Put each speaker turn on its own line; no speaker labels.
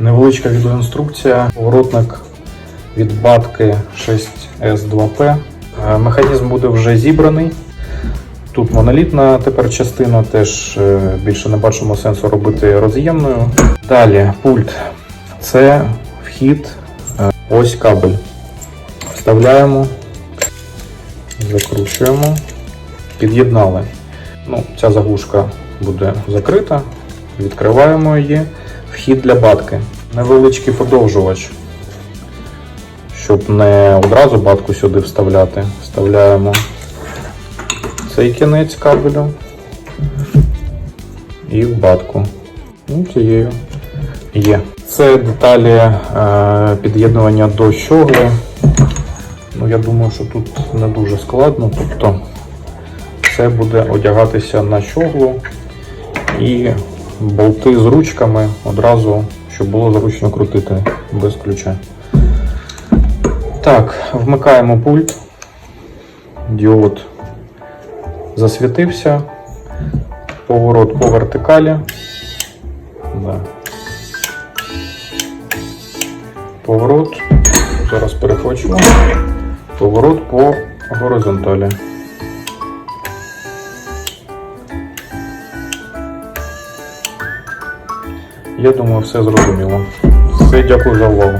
Невеличка відеоінструкція. Поворотник від батки 6S2P. Е, Механізм буде вже зібраний. Тут монолітна тепер частина, теж е, більше не бачимо сенсу робити роз'ємною. Далі пульт. Це вхід, е, ось кабель. Вставляємо, закручуємо, під'єднали. Ну, ця заглушка буде закрита. Відкриваємо її. Вхід для батки. Невеличкий подовжувач. Щоб не одразу батку сюди вставляти. Вставляємо цей кінець кабелю і в батку. Ну, цією є. Це деталі е, під'єднування до щогли. Ну, я думаю, що тут не дуже складно. Тобто це буде одягатися на щоглу і болти з ручками одразу, щоб було зручно крутити без ключа. Так, вмикаємо пульт. Діод засвітився. Поворот по вертикалі. Да. Поворот. Зараз перехочемо. Поворот по горизонталі. Я думаю, все зрозуміло. Все, дякую за увагу.